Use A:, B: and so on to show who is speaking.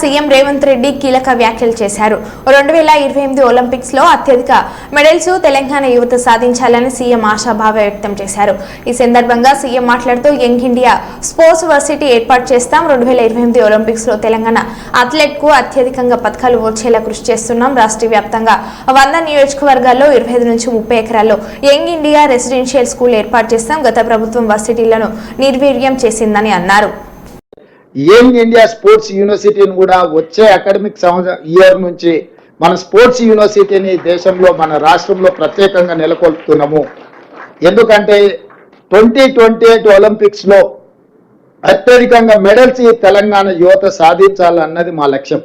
A: CM Revanth Reddy కీలక వ్యాఖ్యలు చేశారు. రెండు వేల ఇరవై ఎనిమిది ఒలింపిక్స్లో అత్యధిక మెడల్స్ తెలంగాణ యువత సాధించాలని సీఎం ఆశాభావ వ్యక్తం చేశారు. ఈ సందర్భంగా సీఎం మాట్లాడుతూ యంగ్ ఇండియా స్పోర్ట్స్ వర్సిటీ ఏర్పాటు చేస్తాం. రెండు వేల ఇరవై ఎనిమిది ఒలింపిక్స్లో తెలంగాణ అథ్లెట్కు అత్యధికంగా పథకాలు వచ్చేలా కృషి చేస్తున్నాం. రాష్ట్ర వ్యాప్తంగా వంద నియోజకవర్గాల్లో ఇరవై ఐదు నుంచి ముప్పై ఎకరాల్లో యంగ్ ఇండియా రెసిడెన్షియల్ స్కూల్ ఏర్పాటు చేస్తాం. గత ప్రభుత్వం వర్సిటీలను నిర్వీర్యం చేసిందని అన్నారు.
B: ఏం ఇండియా స్పోర్ట్స్ యూనివర్సిటీని కూడా వచ్చే అకాడమిక్ సంవత్సరం ఇయర్ నుంచి మన స్పోర్ట్స్ యూనివర్సిటీని దేశంలో మన రాష్ట్రంలో ప్రత్యేకంగా నెలకొల్పుతున్నాము. ఎందుకంటే ట్వంటీ ట్వంటీ ఎయిట్ ఒలింపిక్స్లో అత్యధికంగా మెడల్స్ ఈ తెలంగాణ యువత సాధించాలన్నది మా లక్ష్యం.